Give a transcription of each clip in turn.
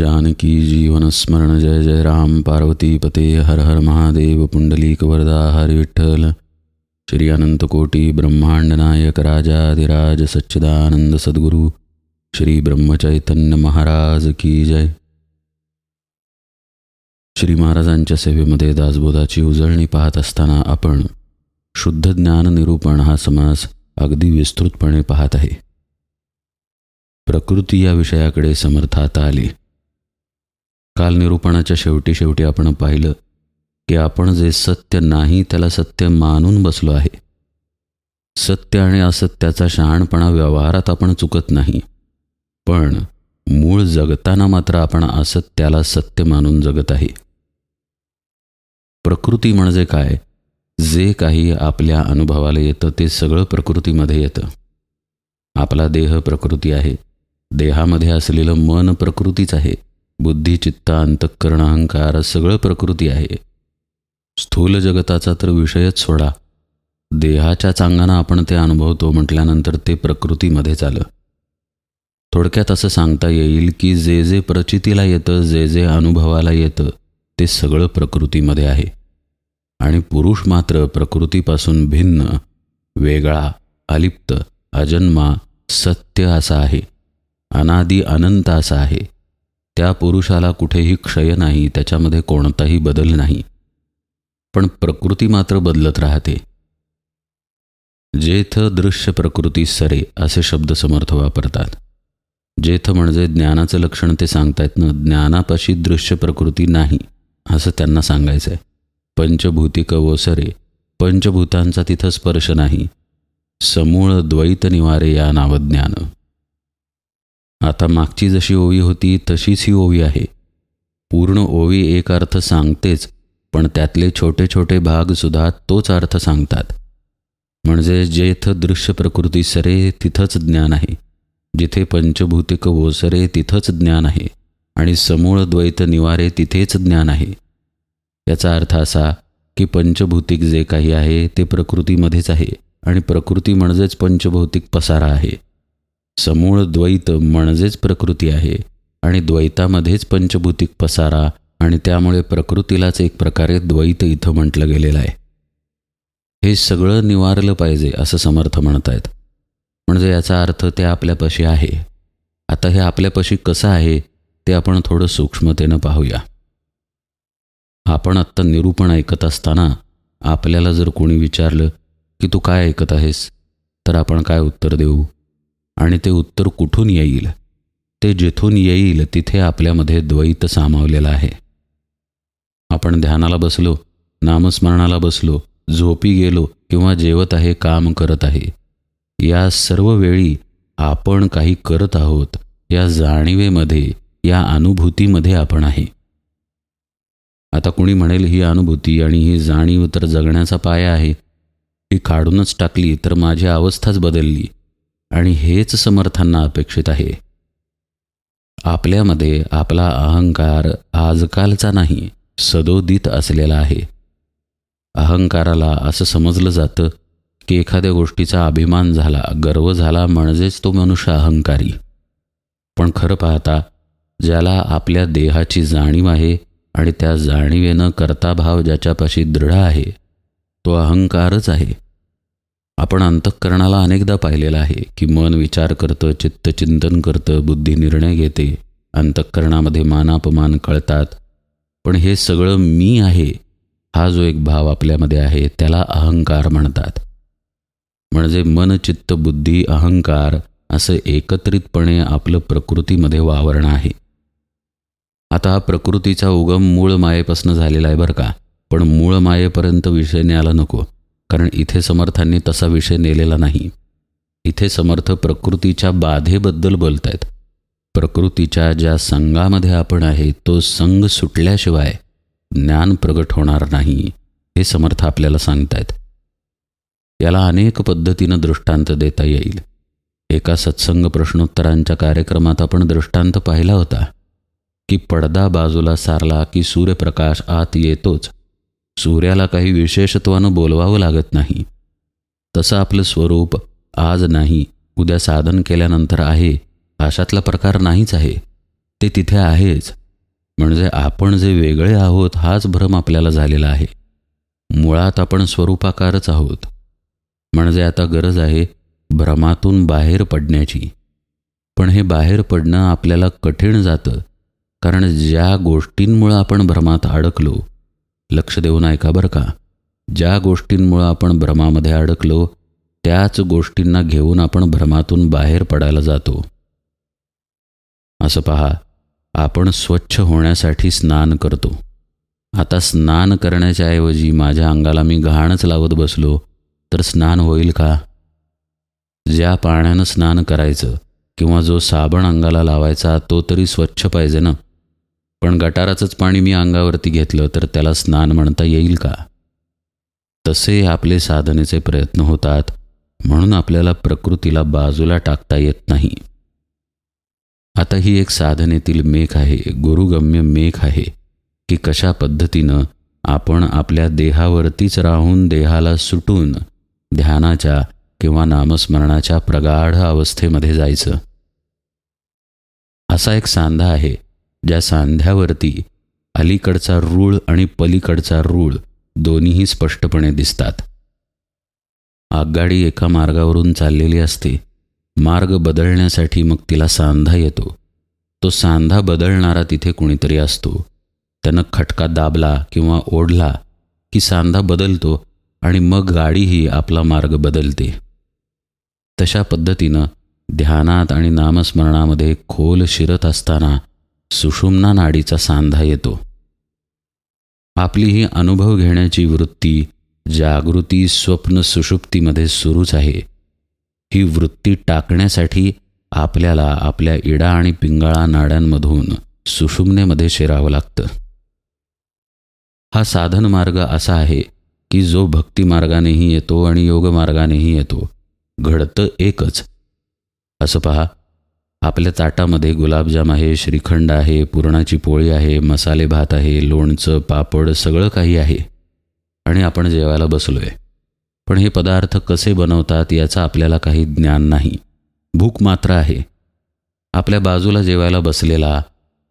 जानकी जीवन स्मरण जय जय राम। पार्वती पते हर हर महादेव। पुंडलीक वरदा हरि विठ्ठल। श्री अनंत कोटी ब्रह्मांड नायक राजाधिराज सच्चिदानंद सद्गुरु। श्री ब्रह्मचैतन्य महाराज की जय। श्री महाराजांच्या सेवेमध्ये दासबोधाची उजळणी पाहत असताना आपण शुद्ध ज्ञान निरूपण हा समास अगदी विस्तृतपणे पाहत आहे. प्रकृती या विषयाकडे समर्थात आली. काल निरूपणाच्या शेवटी शेवटी आपण पाहिलं की आपण जे सत्य नाही त्याला सत्य मानून बसलो आहे. सत्य आणि असत्याचा शहाणपणा व्यवहारात आपण चुकत नाही. पण मूळ जगताना मात्र आपण असत्याला सत्य मानून जगत आहे. प्रकृती म्हणजे काय? जे काही आपल्या अनुभवाला येतं ते सगळं प्रकृतीमध्ये येतं. आपला देह प्रकृती आहे. देहामध्ये असलेलं मन प्रकृतीच आहे. बुद्धी चित्त अंतःकरण अहंकार सगळं प्रकृती आहे. स्थूल जगताचा तर विषयच सोडा. देहाच्या चांगानं आपण ते अनुभवतो म्हटल्यानंतर ते प्रकृतीमध्येच आलं थोडक्यात असं सांगता येईल की जे जे प्रचितीला येतं जे जे अनुभवाला येतं ते सगळं प्रकृतीमध्ये आहे. आणि पुरुष मात्र प्रकृतीपासून भिन्न वेगळा अलिप्त अजन्मा सत्य असा आहे. अनादी अनंत असा आहे. त्या पुरुषाला कुठेही क्षय नाही त्याच्यामध्ये कोणताही बदल नाही. पण प्रकृती मात्र बदलत राहते. जेथ दृश्य प्रकृती सरे असे शब्द समर्थ वापरतात. जेथ म्हणजे ज्ञानाचं लक्षण ते सांगतायत ना ज्ञानापाशी दृश्य प्रकृती नाही असं त्यांना सांगायचं आहे पंचभूतिक ओसरे पंचभूतांचा तिथं स्पर्श नाही. समूळ द्वैत निवारे या नावज्ञान. आता मागची जशी ओवी होती तशीच ही ओवी आहे. पूर्ण ओवी एक अर्थ सांगतेच पण त्यातले छोटे छोटे भागसुद्धा तोच अर्थ सांगतात. म्हणजे जेथ दृश्य प्रकृती सरे तिथंच ज्ञान आहे. जिथे पंचभूतिक ओसरे तिथंच ज्ञान आहे. आणि समूळ द्वैत निवारे तिथेच ज्ञान आहे. याचा अर्थ असा की पंचभौतिक जे काही आहे ते प्रकृतीमध्येच आहे. आणि प्रकृती म्हणजेच पंचभौतिक पसारा आहे. समूळ द्वैत म्हणजेच प्रकृती आहे आणि द्वैतामध्येच पंचभूतिक पसारा आणि त्यामुळे प्रकृतीलाच एक प्रकारे द्वैत इथं म्हटलं गेलेलं आहे. हे सगळं निवारलं पाहिजे असं समर्थ म्हणत आहेत म्हणजे याचा अर्थ ते आपल्यापाशी आहे. आता हे आपल्यापाशी कसं आहे ते आपण थोडं सूक्ष्मतेनं पाहूया. आपण आत्ता निरूपण ऐकत असताना आपल्याला जर कोणी विचारलं की तू काय ऐकत आहेस? तर आपण काय उत्तर देऊ? आणि ते उत्तर कुठून येईल? ते जिथून येईल तिथे आपल्यामध्ये द्वैत सामावलेला आहे. आपण ध्यानाला बसलो नामस्मरणाला बसलो झोपी गेलो किंवा जेवत आहे काम करत आहे. या सर्व वेळी आपण काही करत आहोत या जाणीवेमध्ये या अनुभूतीमध्ये आपण आहे. आता कुणी म्हणेल ही अनुभूती आणि ही जाणीव तर जगण्याचा पाया आहे. ही काढूनच टाकली तर माझी अवस्थाच बदलली. आणि हेच समर्थांना अपेक्षित आहे. आपल्यामध्ये आपला अहंकार आजकालचा नाही सदोदित असलेला आहे. अहंकाराला असं समजलं जातं की एखाद्या गोष्टीचा अभिमान झाला गर्व झाला म्हणजेच तो मनुष्य अहंकारी. पण खरं पाहता ज्याला आपल्या देहाची जाणीव आहे आणि त्या जाणीवेनं कर्ताभाव ज्याच्यापाशी दृढ आहे तो अहंकारच आहे. आपण अंतःकरणाला अनेकदा पाहिलेलं आहे की मन विचार करतं चित्त चिंतन करतं बुद्धी निर्णय घेते अंतःकरणामध्ये मानापमान कळतात. पण हे सगळं मी आहे हा जो एक भाव आपल्यामध्ये आहे त्याला अहंकार म्हणतात. म्हणजे मन चित्त बुद्धी अहंकार असं एकत्रितपणे आपलं प्रकृतीमध्ये वावरणं आहे. आता हा प्रकृतीचा उगम मूळ मायेपासून झालेला आहे बरं का. पण मूळ मायेपर्यंत विषय न्यायला नको. कारण इथे समर्थांनी तसा विषय नेलेला नाही. इथे समर्थ प्रकृतीच्या बाधेबद्दल बोलत आहेत प्रकृतीच्या ज्या संघामध्ये आपण आहे तो संघ सुटल्याशिवाय ज्ञान प्रगट होणार नाही हे समर्थ आपल्याला सांगतायत. याला अनेक पद्धतीनं दृष्टांत देता येईल. एका सत्संग प्रश्नोत्तरांच्या कार्यक्रमात आपण दृष्टांत पाहिला होता की पडदा बाजूला सारला की सूर्यप्रकाश आत येतोच सूर्याला काही विशेषत्वानं बोलवावं लागत नाही. तसं आपलं स्वरूप आज नाही उद्या साधन केल्यानंतर आहे अशातला प्रकार नाहीच आहे. ते तिथे आहेच. म्हणजे आपण जे वेगळे आहोत हाच भ्रम आपल्याला झालेला आहे. मुळात आपण स्वरूपाकारच आहोत. म्हणजे आता गरज आहे भ्रमातून बाहेर पडण्याची. पण हे बाहेर पडणं आपल्याला कठीण जातं कारण ज्या गोष्टींमुळं आपण भ्रमात अडकलो लक्ष देऊन ऐका बरं का? ज्या गोष्टींमुळं आपण भ्रमामध्ये अडकलो त्याच गोष्टींना घेऊन आपण भ्रमातून बाहेर पडायला जातो. असं पहा आपण स्वच्छ होण्यासाठी स्नान करतो. आता स्नान करण्याच्या ऐवजी माझ्या अंगाला मी घाणच लावत बसलो तर स्नान होईल का? ज्या पाण्यानं स्नान करायचं किंवा जो साबण अंगाला लावायचा तो तरी स्वच्छ पाहिजे ना? पण गटाराचंच पाणी मी अंगावरती घेतलं तर त्याला स्नान म्हणता येईल का? तसे आपले साधनेचे प्रयत्न होतात म्हणून आपल्याला प्रकृतीला बाजूला टाकता येत नाही. आता ही एक साधनेतील मेघ आहे गुरुगम्य मेघ आहे की कशा पद्धतीनं आपण आपल्या देहावरतीच राहून देहाला सुटून ध्यानाच्या किंवा नामस्मरणाच्या प्रगाढ अवस्थेमध्ये जायचं. असा एक सांधा आहे ज्या सांध्यावरती अलीकडचा रूळ आणि पलीकडचा रूळ दोन्हीही स्पष्टपणे दिसतात. आगगाडी एका मार्गावरून चाललेली असते. मार्ग बदलण्यासाठी मग तिला सांधा येतो. तो सांधा बदलणारा तिथे कुणीतरी असतो. त्यानं खटका दाबला किंवा ओढला की सांधा बदलतो आणि मग गाडीही आपला मार्ग बदलते. तशा पद्धतीनं ध्यानात आणि नामस्मरणामध्ये खोल शिरत असताना सुषुम्ना नाडीचा सांधा येतो. आपली ही अनुभव घेण्याची वृत्ती जागृती स्वप्न सुषुप्तीमध्ये सुरूच आहे. ही वृत्ती टाकण्यासाठी आपल्याला आपल्या इडा आणि पिंगळा नाड्यांमधून सुषुम्नेमध्ये शिरावं लागतं. हा साधन मार्ग असा आहे की जो भक्ती मार्गानेही येतो आणि योग मार्गानेही येतो. घडतं एकच. असं पहा आपल्या ताटामध्ये गुलाबजाम आहे श्रीखंड आहे पुरणाची पोळी आहे मसाले भात आहे लोणचं पापड सगळं काही आहे. आणि आपण जेवायला बसलो आहे पण हे पदार्थ कसे बनवतात याचं आपल्याला काही ज्ञान नाही. भूक मात्र आहे. आपल्या बाजूला जेवायला बसलेला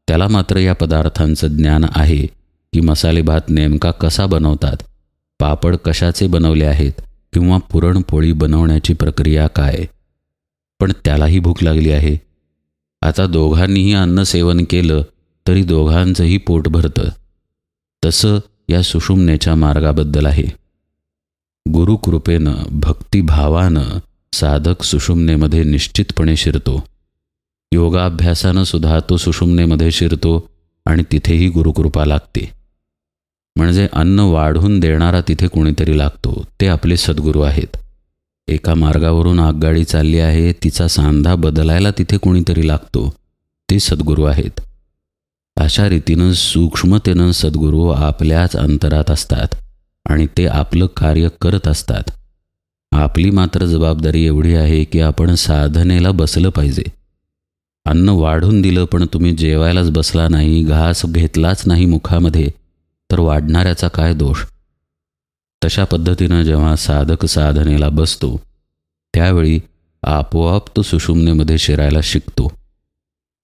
त्याला मात्र या पदार्थांचं ज्ञान आहे की मसाले भात नेमका कसा बनवतात पापड कशाचे बनवले आहेत किंवा पुरणपोळी बनवण्याची प्रक्रिया काय. पण त्यालाही भूक लागली आहे. आता दोघांनीही अन्न सेवन केलं तरी दोघांचंही पोट भरतं. तसं या सुषुम्नेच्या मार्गाबद्दल आहे. गुरुकृपेनं भक्तिभावानं साधक सुषुम्नेमध्ये निश्चितपणे शिरतो. योगाभ्यासानं सुद्धा तो सुषुम्नेमध्ये शिरतो आणि तिथेही गुरुकृपा लागते. म्हणजे अन्न वाढून देणारा तिथे कोणीतरी लागतो ते आपले सद्गुरू आहेत. एका मार्गावरून आगगाडी चालली आहे तिचा सांधा बदलायला तिथे कोणीतरी लागतो. ते सद्गुरू आहेत. अशा रीतीनं सूक्ष्मतेनं सद्गुरू आपल्याच अंतरात असतात आणि ते आपलं कार्य करत असतात. आपली मात्र जबाबदारी एवढी आहे की आपण साधनेला बसलं पाहिजे. अन्न वाढून दिलं पण तुम्ही जेवायलाच बसला नाही घास घेतलाच नाही मुखामध्ये तर वाढणाऱ्याचा काय दोष? तशा पद्धतीनं जेव्हा साधक साधनेला बसतो त्यावेळी आपोआप तो सुषुम्नेमध्ये शिरायला शिकतो.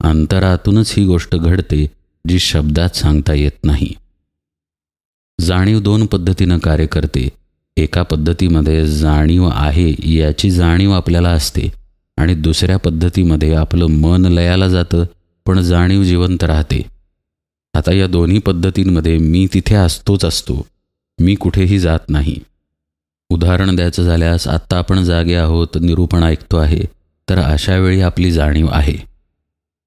अंतरातूनच ही गोष्ट घडते जी शब्दात सांगता येत नाही. जाणीव दोन पद्धतीनं कार्य करते. एका पद्धतीमध्ये जाणीव आहे याची जाणीव आपल्याला असते आणि दुसऱ्या पद्धतीमध्ये आपलं मन लयाला जातं पण जाणीव जिवंत राहते. आता या दोन्ही पद्धतींमध्ये मी तिथे असतोच असतो. मी कुठेही जात नाही. उदाहरण द्यायचं झाल्यास आत्ता आपण जागे आहोत निरूपण ऐकतो आहे तर अशावेळी आपली जाणीव आहे.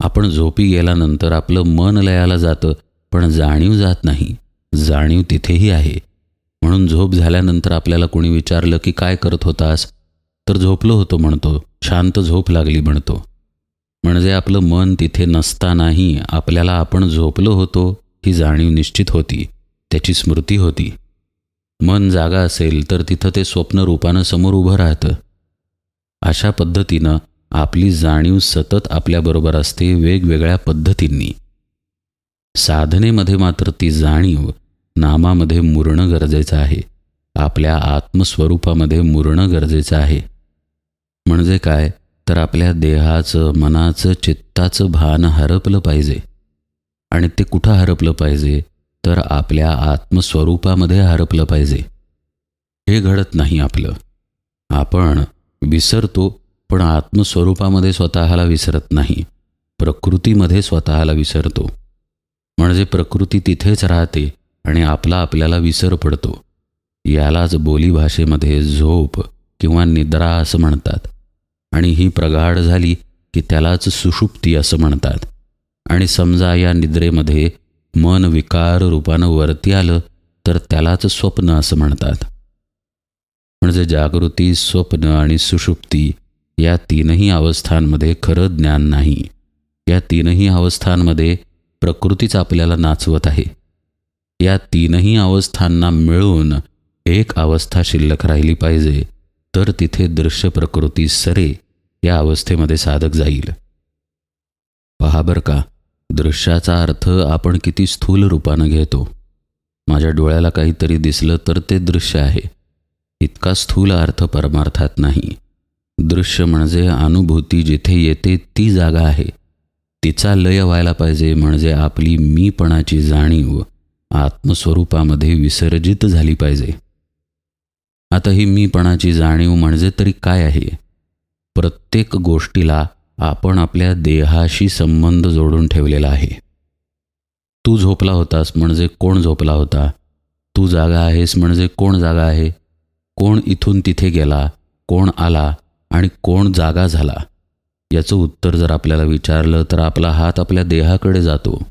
आपण झोपी गेल्यानंतर आपलं मन लयाला जातं पण जाणीव जात नाही. जाणीव तिथेही आहे. म्हणून झोप झाल्यानंतर आपल्याला कोणी विचारलं की काय करत होतास? तर झोपलो होतो म्हणतो शांत झोप लागली म्हणतो. म्हणजे आपलं मन तिथे नसतानाही आपल्याला आपण झोपलो होतो ही जाणीव निश्चित होती त्याची स्मृती होती. मन जागा असेल तर तिथं ते स्वप्न रूपानं समोर उभं राहतं. अशा पद्धतीनं आपली जाणीव सतत आपल्याबरोबर असते वेगवेगळ्या पद्धतींनी. साधनेमध्ये मात्र ती जाणीव नामामध्ये मुरणं गरजेचं आहे. आपल्या आत्मस्वरूपामध्ये मुरणं गरजेचं आहे. म्हणजे काय? तर आपल्या देहाचं मनाचं चित्ताचं भान हरपलं पाहिजे. आणि ते कुठं हरपलं पाहिजे? तर आपल्या आत्मस्वरूपामध्ये हरपलं पाहिजे. हे घडत नाही आपलं. आपण विसरतो पण आत्मस्वरूपामध्ये स्वतःला विसरत नाही. प्रकृतीमध्ये स्वतःला विसरतो. म्हणजे प्रकृती तिथेच राहते आणि आपला आपल्याला विसर पडतो. यालाच बोलीभाषेमध्ये झोप किंवा निद्रा असं म्हणतात. आणि ही प्रगाढ झाली की त्यालाच सुषुप्ती असं म्हणतात. आणि समजा या निद्रेमध्ये मन विकार रूपानं वरती आलं तर त्यालाच स्वप्न असं म्हणतात. म्हणजे जागृती स्वप्न आणि सुषुप्ती या तीनही अवस्थांमध्ये खरं ज्ञान नाही. या तीनही अवस्थांमध्ये प्रकृतीच आपल्याला नाचवत आहे. या तीनही अवस्थांना मिळून एक अवस्था शिल्लक राहिली पाहिजे तर तिथे दृश्य प्रकृती सरे या अवस्थेमध्ये साधक जाईल. पहा बरं का दृश्याचा अर्थ आपण किती स्थूल रूपानं घेतो. माझ्या डोळ्याला काहीतरी दिसलं तर ते दृश्य आहे. इतका स्थूल अर्थ परमार्थात नाही. दृश्य म्हणजे अनुभूती जिथे येते ती जागा आहे. तिचा लय व्हायला पाहिजे म्हणजे आपली मीपणाची जाणीव आत्मस्वरूपामध्ये विसर्जित झाली पाहिजे. आता ही मीपणाची जाणीव म्हणजे तरी काय आहे? प्रत्येक गोष्टीला आपण आपल्या देहाशी संबंध जोडून ठेवलेला आहे. तू झोपला होतास म्हणजे कोण झोपला होता? तू जागा आहेस म्हणजे कोण जागा आहे? कोण इथून तिथे गेला? कोण आला? आणि कोण जागा झाला? याचं उत्तर जर आपल्याला विचारलं तर आपला हात आपल्या देहाकडे जातो.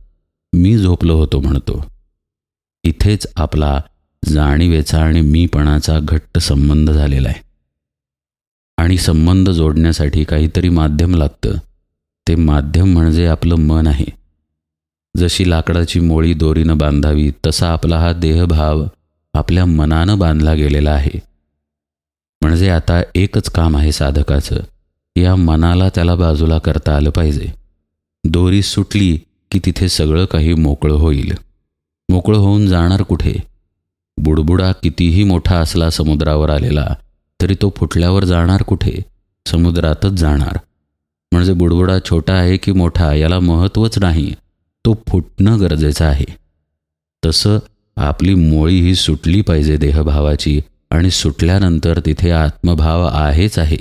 मी झोपलो होतो म्हणतो. इथेच आपला जाणीवेचा आणि मीपणाचा घट्ट संबंध झालेला आहे. आणि संबंध जोडण्यासाठी काहीतरी माध्यम लागतं. ते माध्यम म्हणजे आपलं मन आहे. जशी लाकडाची मोळी दोरीनं बांधावी तसा आपला हा देहभाव आपल्या मनानं बांधला गेलेला आहे. म्हणजे आता एकच काम आहे साधकाचं. या मनाला त्याला बाजूला करता आलं पाहिजे. दोरी सुटली की तिथे सगळं काही मोकळं होईल. मोकळं होऊन जाणार कुठे? बुडबुडा कितीही मोठा असला समुद्रावर आलेला तरी तो फुटल्यावर जाणार कुठे? समुद्रातच जाणार. म्हणजे बुडबुडा छोटा आहे की मोठा याला महत्त्वच नाही. तो फुटणं गरजेचं आहे. तसं आपली मोळी ही सुटली पाहिजे देहभावाची आणि सुटल्यानंतर तिथे आत्मभाव आहेच आहे.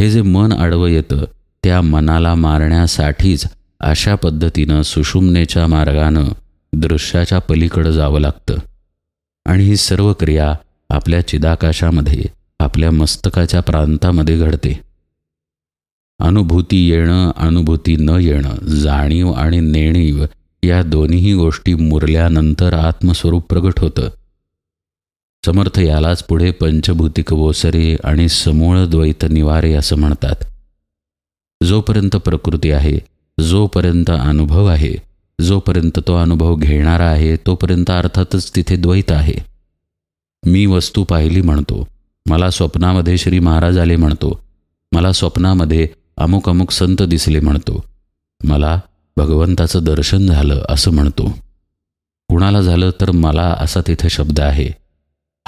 हे जे मन आडवं येतं त्या मनाला मारण्यासाठीच अशा पद्धतीनं सुषुम्नेच्या मार्गानं दृश्याच्या पलीकडं जावं लागतं. आणि ही सर्व क्रिया आपल्या चिदाकाशामध्ये आपल्या मस्तकाच्या प्रांतामध्ये घडते. अनुभूती येणं अनुभूती न येणं जाणीव आणि नेणीव या दोन्ही गोष्टी मुरल्यानंतर आत्मस्वरूप प्रगट होतं. समर्थ यालाच पुढे पंचभूतिक वोसरे आणि समूळ द्वैत निवारे असं म्हणतात. जोपर्यंत प्रकृती आहे जोपर्यंत अनुभव आहे जोपर्यंत तो अनुभव घेणारा आहे तोपर्यंत अर्थातच तिथे द्वैत आहे. मी वस्तू पाहिली म्हणतो. मला स्वप्नामध्ये श्री महाराज आले म्हणतो. मला स्वप्नामध्ये अमुक अमुक संत दिसले म्हणतो. मला भगवंताचं दर्शन झालं असं म्हणतो. कुणाला झालं तर मला असा तिथे शब्द आहे.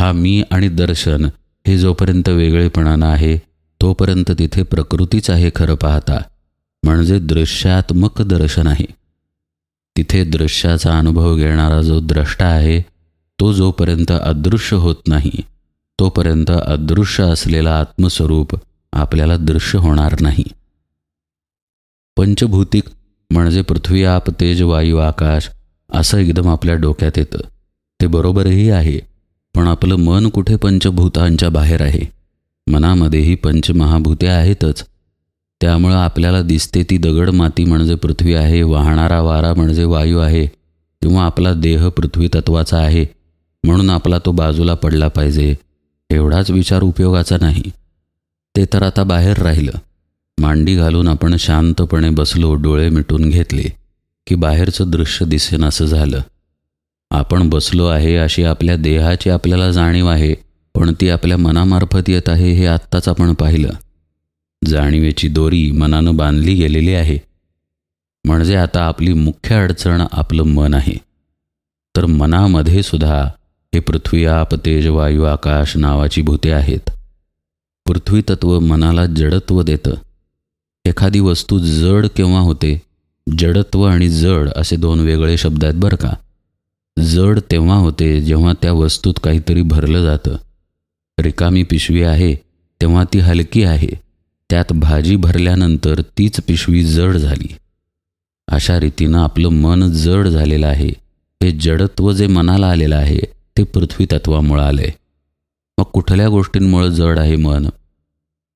हा मी आणि दर्शन हे जोपर्यंत वेगळेपणानं आहे तोपर्यंत तिथे प्रकृतीच आहे खरं पाहता. म्हणजे दृश्यात्मक दर्शन आहे. तिथे दृश्याचा अनुभव घेणारा जो द्रष्टा आहे तो जोपर्यंत अदृश्य होत नाही तोपर्यंत अदृश्य असलेला आत्मस्वरूप आपल्याला दृश्य होणार नाही. पंचभूतिक म्हणजे पृथ्वी आप तेज वायू आकाश असं एकदम आपल्या डोक्यात येतं. ते बरोबरही आहे पण आपलं मन कुठे पंचभूतांच्या बाहेर आहे? मनामध्येही पंचमहाभूते आहेतच. त्यामुळं आपल्याला दिसते ती दगड माती म्हणजे पृथ्वी आहे वाहणारा वारा म्हणजे वायू आहे किंवा आपला देह पृथ्वी तत्वाचा आहे म्हणून आपला तो बाजूला पडला पाहिजे एवढाच विचार उपयोगाचा नाही. ते तर आता बाहेर राहिलं. मांडी घालून आपण शांतपणे बसलो डोळे मिटून घेतले की बाहेरचं दृश्य दिसेन असं झालं. आपण बसलो आहे अशी आपल्या देहाची आपल्याला जाणीव आहे पण ती आपल्या मनामार्फत येत आहे हे आत्ताच आपण पाहिलं. जाणीवेची दोरी मनानं बांधली गेलेली आहे. म्हणजे आता आपली मुख्य अडचण आपलं मन आहे. तर मनामध्ये सुद्धा हे पृथ्वी आप तेज वायू आकाश नावाची भूते आहेत. पृथ्वी तत्व मनाला जडत्व देतं. एखादी वस्तू जड केव्हा होते? जडत्व आणि जड असे दोन वेगळे शब्द आहेत बरं का. जड तेव्हा होते जेव्हा त्या वस्तूत काहीतरी भरलं जातं. रिकामी पिशवी आहे तेव्हा ती हलकी आहे. त्यात भाजी भरल्यानंतर तीच पिशवी जड झाली. अशा रीतीनं आपलं मन जड झालेलं आहे. हे जडत्व जे मनाला आलेलं आहे ते पृथ्वी तत्वामुळं आले मग कुठल्या गोष्टींमुळं जड आहे मन?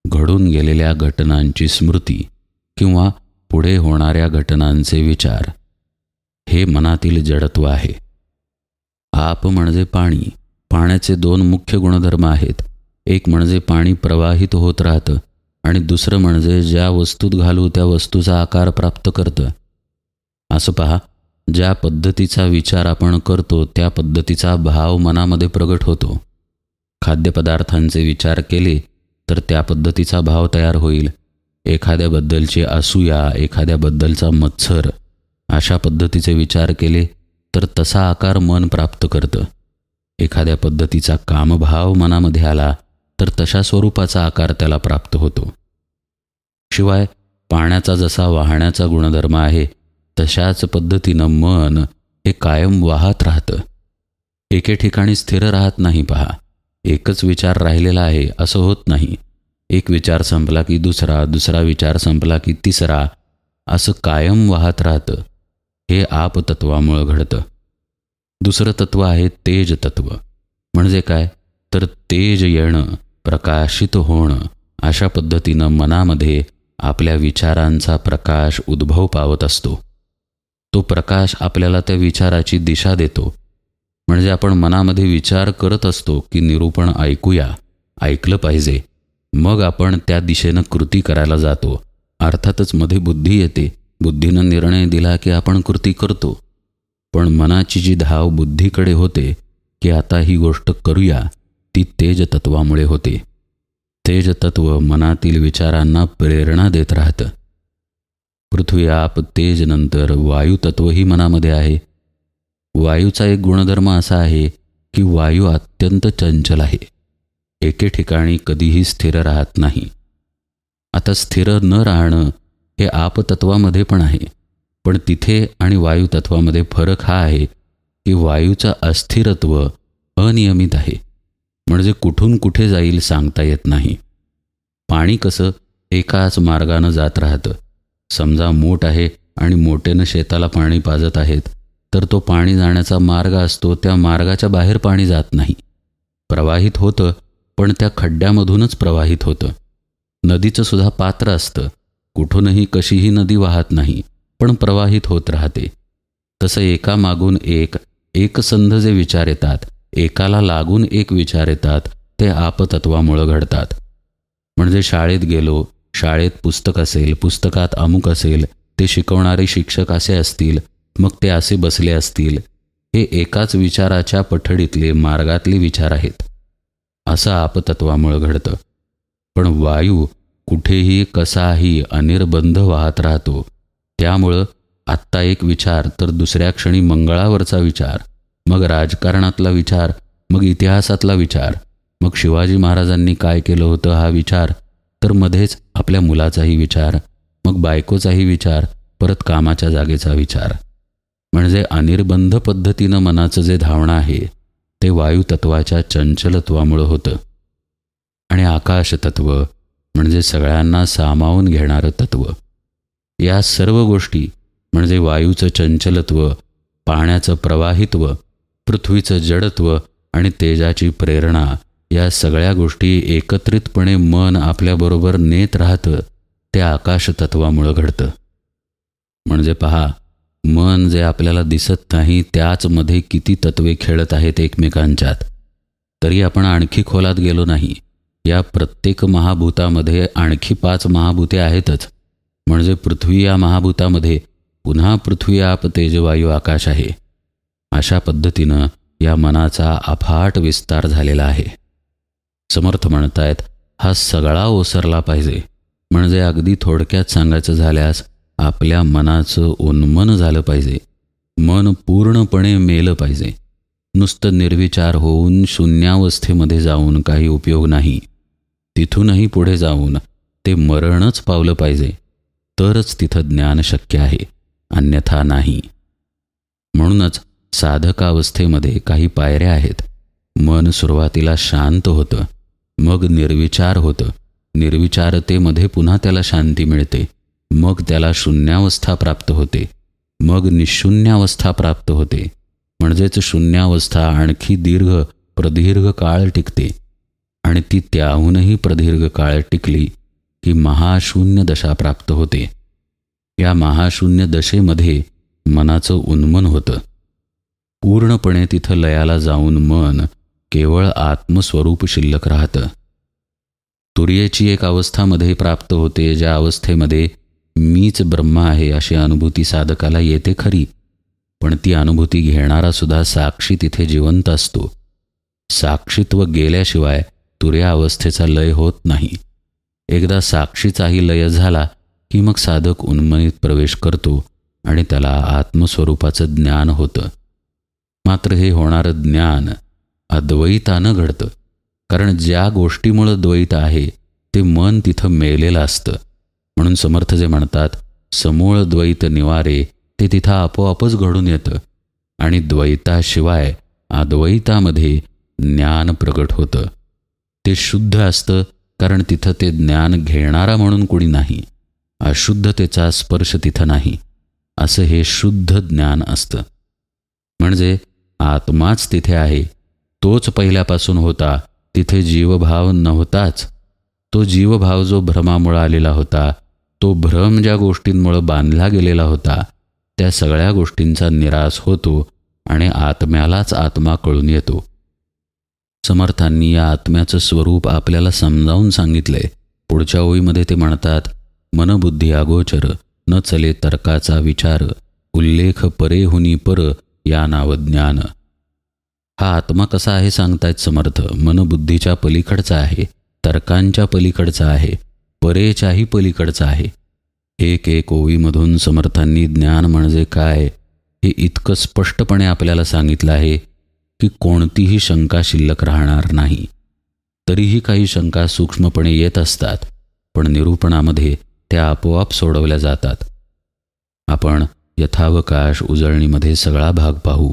घडून गेलेल्या घटनांची स्मृती किंवा पुढे होणाऱ्या घटनांचे विचार हे मनातील जडत्व आहे. आप म्हणजे पाणी. पाण्याचे दोन मुख्य गुणधर्म आहेत. एक म्हणजे पाणी प्रवाहित होत राहतं आणि दुसरं म्हणजे ज्या वस्तूत घालू त्या वस्तूचा आकार प्राप्त करतं. असं पहा ज्या पद्धतीचा विचार आपण करतो त्या पद्धतीचा भाव मनामध्ये प्रगट होतो. खाद्यपदार्थांचे विचार केले तर त्या पद्धतीचा भाव तयार होईल. एखाद्याबद्दलची असूया एखाद्याबद्दलचा मत्सर अशा पद्धतीचे विचार केले तर तसा आकार मन प्राप्त करतं. एखाद्या पद्धतीचा कामभाव मनामध्ये आला तर तशा स्वरूपाचा आकार त्याला प्राप्त होतो. शिवाय पाण्याचा जसा वाहण्याचा गुणधर्म आहे तशाच पद्धतीनं मन हे कायम वाहत राहतं. एके ठिकाणी स्थिर राहत नाही पहा. एकच विचार राहिलेला आहे असं होत नाही. एक विचार संपला की दुसरा दुसरा विचार संपला की तिसरा असं कायम वाहत राहतं. हे आपतत्वामुळं घडतं. दुसरं तत्व आहे तेज तत्व. म्हणजे काय? तर तेज येणं प्रकाशित होणं अशा पद्धतीनं मनामध्ये आपल्या विचारांचा प्रकाश उद्भव पावत असतो. तो प्रकाश आपल्याला त्या विचाराची दिशा देतो. म्हणजे आपण मनामध्ये विचार करत असतो की निरूपण ऐकूया ऐकलं पाहिजे. मग आपण त्या दिशेनं कृती करायला जातो. अर्थातच मध्ये बुद्धी येते. बुद्धीनं निर्णय दिला की आपण कृती करतो. पण मनाची जी धाव बुद्धीकडे होते की आता ही गोष्ट करूया ती तेज तत्वामुळे होते. तेज तत्व मनातील विचारांना प्रेरणा देत राहतं. पृथ्वी आप तेज नंतर वायुतत्वही मनामध्ये आहे. वायूचा एक गुणधर्म असा आहे की वायू अत्यंत चंचल आहे. एके ठिकाणी कधीही स्थिर राहत नाही. आता स्थिर न राहणं हे आपतत्वामध्ये पण आहे. पण तिथे आणि वायुतत्वामध्ये फरक हा आहे की वायूचं अस्थिरत्व अनियमित आहे. म्हणजे कुठून कुठे जाईल सांगता येत नाही. पाणी कसं एकाच मार्गानं जात राहतं. समजा मोठ आहे आणि मोठेनं शेताला पाणी पाजत आहेत तर तो पाणी जाण्याचा मार्ग असतो त्या मार्गाच्या बाहेर पाणी जात नाही. प्रवाहित होतं पण त्या खड्ड्यामधूनच प्रवाहित होतं. नदीचं सुद्धा पात्र असतं. कुठूनही कशीही नदी वाहत नाही पण प्रवाहित होत राहते. तसं एकामागून एक एकसंध जे विचार येतात एकाला लागून एक विचार येतात ते आपतत्वामुळं घडतात. म्हणजे शाळेत गेलो शाळेत पुस्तक असेल पुस्तकात अमुक असेल ते शिकवणारे शिक्षक असे असतील मग ते असे बसले असतील. हे एकाच विचाराच्या पठडीतले मार्गातले विचार आहेत. असं आपतत्वामुळं घडतं. पण वायू कुठेही कसाही अनिर्बंध वाहत राहतो. त्यामुळं आत्ता एक विचार तर दुसऱ्या क्षणी मंगळावरचा विचार मग राजकारणातला विचार मग इतिहासातला विचार मग शिवाजी महाराजांनी काय केलं होतं हा विचार तर मध्येच आपल्या मुलाचाही विचार मग बायकोचाही विचार परत कामाच्या जागेचा विचार. म्हणजे अनिर्बंध पद्धतीनं मनाचं जे धावणं आहे ते वायुतत्वाच्या चंचलत्वामुळं होतं. आणि आकाशतत्व म्हणजे सगळ्यांना सामावून घेणारं तत्व. या सर्व गोष्टी म्हणजे वायूचं चंचलत्व पाण्याचं प्रवाहित्व पृथ्वीचं जडत्व आणि तेजाची प्रेरणा या सगळ्या गोष्टी एकत्रितपणे मन आपल्याबरोबर नेत राहतं ते आकाशतत्वामुळं घडतं. म्हणजे पहा मन जे आपल्याला दिसत नाही त्याचमध्ये किती तत्वे खेळत आहेत एकमेकांच्यात. तरी आपण आणखी खोलात गेलो नाही. या प्रत्येक महाभूतामध्ये आणखी पाच महाभूते आहेतच. म्हणजे पृथ्वी या महाभूतामध्ये पुन्हा पृथ्वी आप तेजवायू आकाश आहे. अशा पद्धतीनं या मनाचा अफाट विस्तार झालेला आहे. समर्थ म्हणतायत हा सगळा ओसरला पाहिजे. म्हणजे अगदी थोडक्यात सांगायचं झाल्यास आपल्या मनाचं उन्मन झालं पाहिजे. मन पूर्णपणे मेलं पाहिजे. नुसतं निर्विचार होऊन शून्यावस्थेमध्ये जाऊन काही उपयोग नाही. तिथूनही पुढे जाऊन ते मरणच पावलं पाहिजे. तरच तिथं ज्ञान शक्य आहे. अन्यथा नाही. म्हणूनच साधकावस्थेमध्ये काही पायऱ्या आहेत. मन सुरुवातीला शांत होतं. मग निर्विचार होतं. निर्विचारतेमध्ये पुन्हा त्याला शांती मिळते. मग त्याला शून्यावस्था प्राप्त होते. मग निशून्यावस्था प्राप्त होते. म्हणजेच शून्यावस्था आणखी दीर्घ प्रदीर्घ काळ टिकते. आणि ती त्याहूनही प्रदीर्घ काळ टिकली की महाशून्य दशा प्राप्त होते. या महाशून्य दशेमध्ये मनाचं उन्मन होतं. पूर्णपणे तिथं लयाला जाऊन मन केवळ आत्मस्वरूप शिल्लक राहतं. तुर्येची एक अवस्थामध्ये प्राप्त होते ज्या अवस्थेमध्ये मीच ब्रह्म आहे अशी अनुभूती साधकाला येते खरी पण ती अनुभूती घेणारा सुद्धा साक्षी तिथे जिवंत असतो. साक्षीत्व गेल्याशिवाय तुर्या अवस्थेचा लय होत नाही. एकदा साक्षीचाही लय झाला की मग साधक उन्मनीत प्रवेश करतो आणि त्याला आत्मस्वरूपाचं ज्ञान होतं. मात्र हे होणारं ज्ञान अद्वैतानं घडतं. कारण ज्या गोष्टीमुळं द्वैत आहे ते मन तिथं मेलेलं असतं. म्हणून समर्थ जे म्हणतात समूळ द्वैत निवारे ते तिथं आपोआपच घडून येतं. आणि द्वैताशिवाय अद्वैतामध्ये ज्ञान प्रगट होतं. ते शुद्ध असतं कारण तिथं ते ज्ञान घेणारा म्हणून कुणी नाही. अशुद्धतेचा स्पर्श तिथं नाही. असं हे शुद्ध ज्ञान असतं. म्हणजे आत्माच तिथे आहे तोच पहिल्यापासून होता तिथे जीवभाव नव्हताच. तो जीवभाव जो भ्रमामुळं आलेला होता तो भ्रम ज्या गोष्टींमुळं बांधला गेलेला होता त्या सगळ्या गोष्टींचा निराश होतो आणि आत्म्यालाच आत्मा कळून येतो. समर्थांनी या आत्म्याचं स्वरूप आपल्याला समजावून सांगितलंय. पुढच्या ओळीमध्ये ते म्हणतात मनबुद्धी अगोचर न चले तर्काचा विचार उल्लेख परे हुनी पर या नाव ज्ञान हा आत्मा कसा आहे सांगतायत समर्थ. मनबुद्धीच्या पलीकडचा आहे तर्कांच्या पलीकडचा आहे परेच्याही पलीकडचा आहे. एक एक ओवीमधून समर्थांनी ज्ञान म्हणजे काय हे इतकं स्पष्टपणे आपल्याला सांगितलं आहे की कोणतीही शंका शिल्लक राहणार नाही. तरीही काही शंका सूक्ष्मपणे येत असतात पण निरूपणामध्ये त्या आपोआप सोडवल्या जातात. आपण यथावकाश उजळणीमध्ये सगळा भाग पाहू.